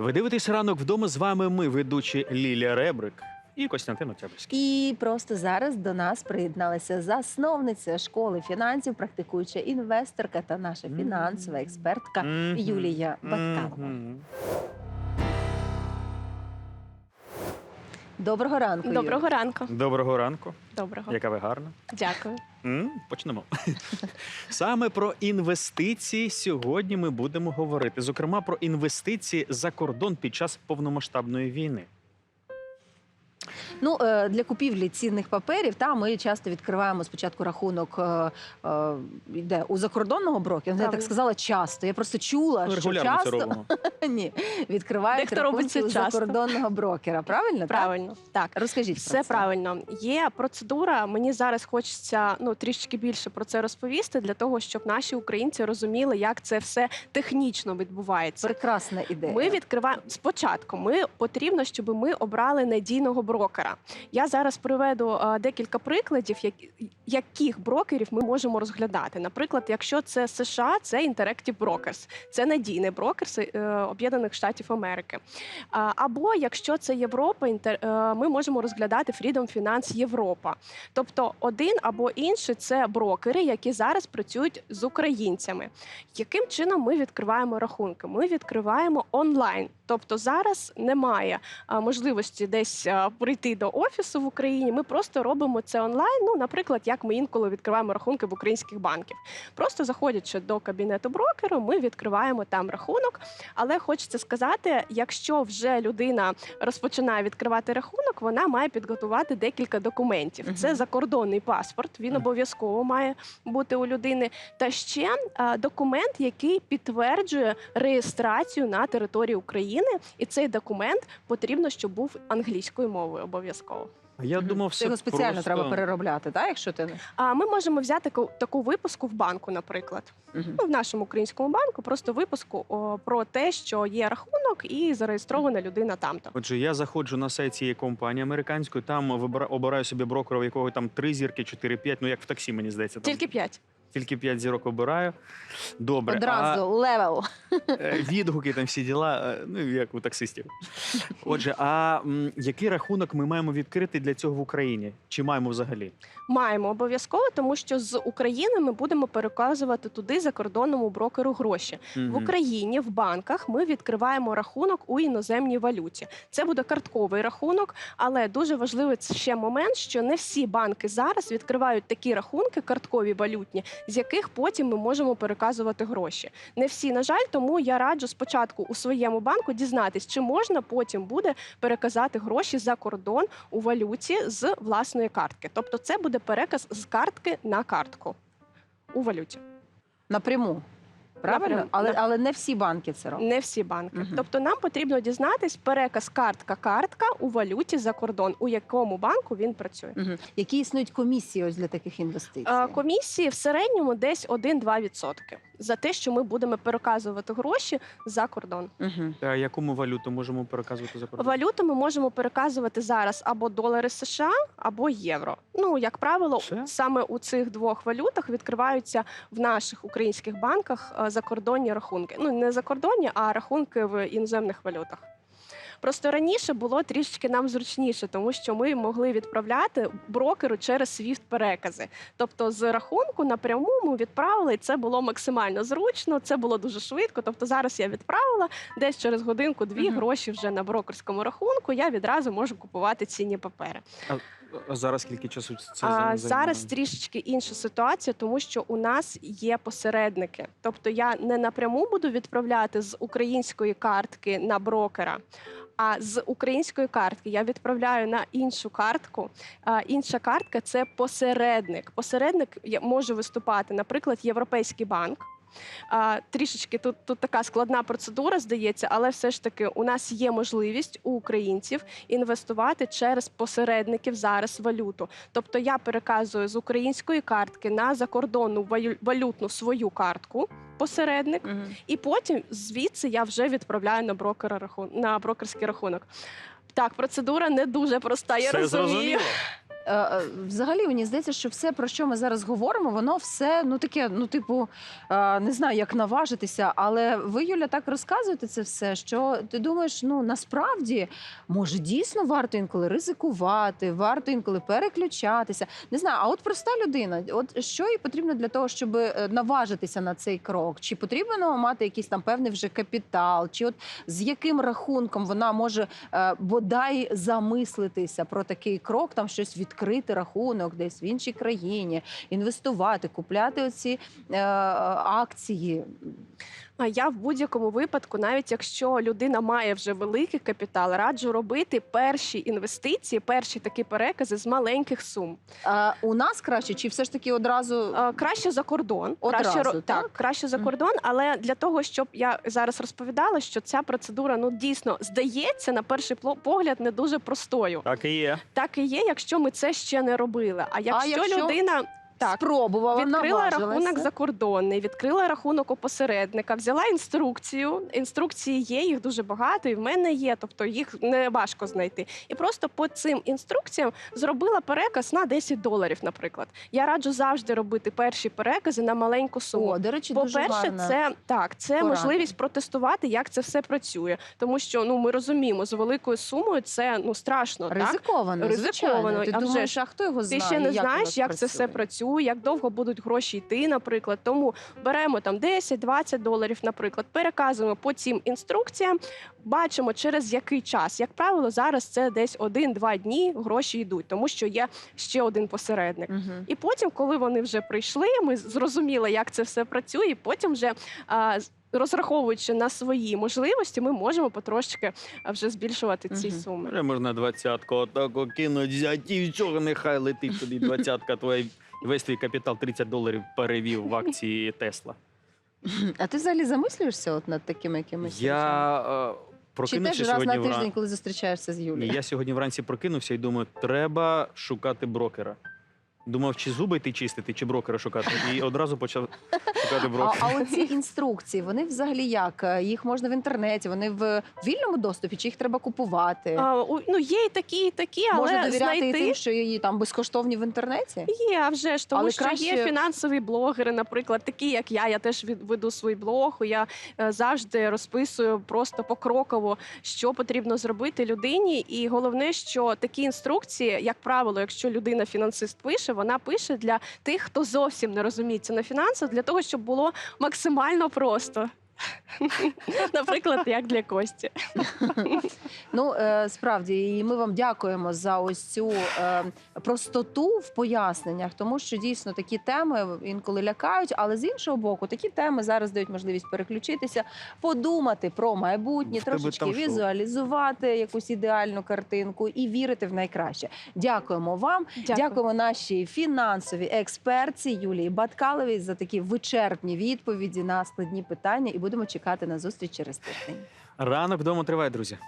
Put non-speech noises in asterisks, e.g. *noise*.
Ви дивитесь ранок вдома. З вами ми, ведучі Лілія Ребрик і Костянтин Октябрьський. І просто зараз до нас приєдналася засновниця школи фінансів, практикуюча інвесторка та наша фінансова експертка. Юлія Баткалова. Доброго ранку. Юлія. Доброго ранку. Доброго ранку. Доброго. Яка ви гарна. Дякую. М, Почнемо. Саме про інвестиції сьогодні ми будемо говорити. Зокрема, про інвестиції за кордон під час повномасштабної війни. Ну е, для купівлі цінних паперів та ми часто відкриваємо спочатку рахунок е, е, де у закордонного брокера. Я так сказала часто. Я просто чула, Ми що регулярно це часто робимо. *laughs* ні відкривають робить рахунки у закордонного брокера. Правильно? Правильно. Так. Так? Розкажіть Все про це. правильно. Є процедура. Мені зараз хочеться ну трішки більше про це розповісти, для того, щоб наші українці розуміли, як це все технічно відбувається. Прекрасна ідея. Ми відкриваємо спочатку. Ми потрібно, щоб ми обрали надійного брокера. Я зараз приведу е, декілька прикладів, як, яких брокерів ми можемо розглядати. Наприклад, якщо це США, це Interactive Brokers, це надійний брокер е, Об'єднаних Штатів Америки. Або якщо це Європа, е, ми можемо розглядати Freedom Finance Європа. Тобто один або інший це брокери, які зараз працюють з українцями. Яким чином ми відкриваємо рахунки? Ми відкриваємо онлайн. Тобто зараз немає можливості десь прийти до офісу в Україні. Ми просто робимо це онлайн. Ну, наприклад, як ми інколи відкриваємо рахунки в українських банків. Просто заходячи до кабінету брокера, ми відкриваємо там рахунок. Але хочеться сказати, якщо вже людина розпочинає відкривати рахунок, вона має підготувати декілька документів. Це закордонний паспорт. Він обов'язково має бути у людини. Та ще документ, який підтверджує реєстрацію на території України, і цей документ потрібно, щоб був англійською мовою обов'язково. Я думав, Це все його спеціально просто... треба переробляти, так? Якщо ти не А ми можемо взяти таку, таку випуску в банку, наприклад, Мгм. ну в нашому українському банку, просто випуску о, про те, що є рахунок і зареєстрована людина там-то. Отже, я заходжу на сайт цієї компанії американської, там вибира- обираю собі брокера, у якого там три зірки, чотири, п'ять, ну як в таксі, мені здається. Там Тільки п'ять. Тільки п'ять зірок обираю. Добре. одразу левел. А е, відгуки, там всі діла, е, ну як у таксистів. Отже, а м, який рахунок ми маємо відкрити для цього в Україні? Чи маємо взагалі? Маємо обов'язково, тому що з України ми будемо переказувати туди закордонному брокеру гроші. В Україні в банках ми відкриваємо рахунок у іноземній валюті. Це буде картковий рахунок, але дуже важливий ще момент, що не всі банки зараз відкривають такі рахунки, карткові валютні, з яких потім ми можемо переказувати гроші. Не всі, на жаль, тому я раджу спочатку у своєму банку дізнатись, чи можна потім буде переказати гроші за кордон у валюті з власної картки. Тобто, це буде переказ з картки на картку у валюті. Напряму. Правильно? Але, але не всі банки це роблять. Не всі банки. Мгм. Тобто нам потрібно дізнатись переказ картка-картка у валюті за кордон, у якому банку він працює. Мгм. Які існують комісії ось для таких інвестицій? Комісії в середньому десь 1-2% за те, що ми будемо переказувати гроші за кордон. Мгм. А яку ми валюту можемо переказувати за кордон? Валюту ми можемо переказувати зараз або долари США, або євро. Ну, як правило, Все? саме у цих двох валютах відкриваються в наших українських банках е, закордонні рахунки. Ну не закордонні, а рахунки в іноземних валютах. Просто раніше було трішечки нам зручніше, тому що ми могли відправляти брокеру через SWIFT перекази. Тобто з рахунку напряму ми відправили, і це було максимально зручно, це було дуже швидко. Тобто зараз я відправила десь через годинку-дві Мгм. гроші вже на брокерському рахунку. Я відразу можу купувати цінні папери. А зараз скільки часу це А займає? зараз трішечки інша ситуація, тому що у нас є посередники. Тобто я не напряму буду відправляти з української картки на брокера. А з української картки я відправляю на іншу картку. А інша картка це посередник. Посередник може виступати, наприклад, Європейський банк. А, трішечки тут, тут така складна процедура, здається, але все ж таки у нас є можливість у українців інвестувати через посередників зараз валюту. Тобто я переказую з української картки на закордонну валютну свою картку, посередник, Мгм. і потім звідси я вже відправляю на брокера рахун... на брокерський рахунок. Так, процедура не дуже проста. Я Все розумію. зрозуміло. Е, е, Взагалі, мені здається, що все, про що ми зараз говоримо, воно все ну таке, ну, типу, е, не знаю, як наважитися. Але ви, Юля, так розказуєте це все, що ти думаєш, ну насправді може дійсно варто інколи ризикувати, варто інколи переключатися. Не знаю, а от проста людина, от що їй потрібно для того, щоб наважитися на цей крок? Чи потрібно мати якийсь там певний вже капітал, чи от з яким рахунком вона може бодай замислитися про такий крок, там щось відкрити рахунок десь в іншій країні, інвестувати, купляти оці е, акції. А я в будь-якому випадку, навіть якщо людина має вже великий капітал, раджу робити перші інвестиції, перші такі перекази з маленьких сум. Е, у нас краще, чи все ж таки одразу Е, Краще за кордон, Одразу, краще ро- так? краще за кордон. Але для того, щоб я зараз розповідала, що ця процедура ну дійсно здається на перший погляд не дуже простою. Так і є. Так і є, якщо ми це ще не робили. А якщо, якщо людина так спробувала відкрила наважилася? рахунок закордонний, відкрила рахунок у посередника, взяла інструкцію. Інструкції є, їх дуже багато, і в мене є, тобто їх не важко знайти. І просто по цим інструкціям зробила переказ на 10 доларів, наприклад. Я раджу завжди робити перші перекази на маленьку суму. О, до речі, По-перше, гарна. це так, це порада. можливість протестувати, як це все працює. Тому що ну ми розуміємо, з великою сумою це ну страшно. Так? Ризиковано, Ризиковано, звичайно. Ти а вже думаєш, а хто його Ти ще не як знаєш, як це все працює, як довго будуть гроші йти, наприклад. Тому беремо там 10-20 доларів, наприклад, переказуємо по цим інструкціям, бачимо через який час. Як правило, зараз це десь 1-2 дні гроші йдуть, тому що є ще один посередник. Мгм. І потім, коли вони вже прийшли, ми зрозуміли, як це все працює. і Потім вже а, розраховуючи на свої можливості, ми можемо потрошки вже збільшувати ці Мгм. суми. Вже можна двадцятку отако кинуть, взяти і всього, нехай летить тобі двадцятка твоя. Весь твій капітал 30 доларів перевів в акції Тесла. А ти взагалі замислюєшся от над такими якимись? Я е, Чи теж раз на тиждень, коли зустрічаєшся з Юлією? я сьогодні вранці прокинувся і думаю, треба шукати брокера. Думав, чи зуби йти чистити, чи брокера шукати. І одразу почав *laughs* шукати А, брокера. а оці інструкції, вони взагалі як? Їх можна в інтернеті, вони в вільному доступі, чи їх треба купувати? А, у- ну є і такі, і такі, але можна довіряти і знайти тим, що її там безкоштовні в інтернеті? Є, а вже ж тому, Але що краще- є фінансові блогери, наприклад, такі як я. Я теж від- веду свій блог. Я е, завжди розписую просто покроково, що потрібно зробити людині. І головне, що такі інструкції, як правило, якщо людина фінансист пише, вона пише для тих, хто зовсім не розуміється на фінансах, для того, щоб було максимально просто. *laughs* Наприклад, як для Кості. *laughs* Ну е, справді, і ми вам дякуємо за ось цю е, простоту в поясненнях, тому що дійсно такі теми інколи лякають, але з іншого боку, такі теми зараз дають можливість переключитися, подумати про майбутнє, трошечки візуалізувати якусь ідеальну картинку і вірити в найкраще. Дякуємо вам. Дякую. Дякуємо нашій фінансовій експерті Юлії Баткаловій за такі вичерпні відповіді на складні питання. І будемо чекати на зустріч через тиждень. Ранок вдома триває, друзі.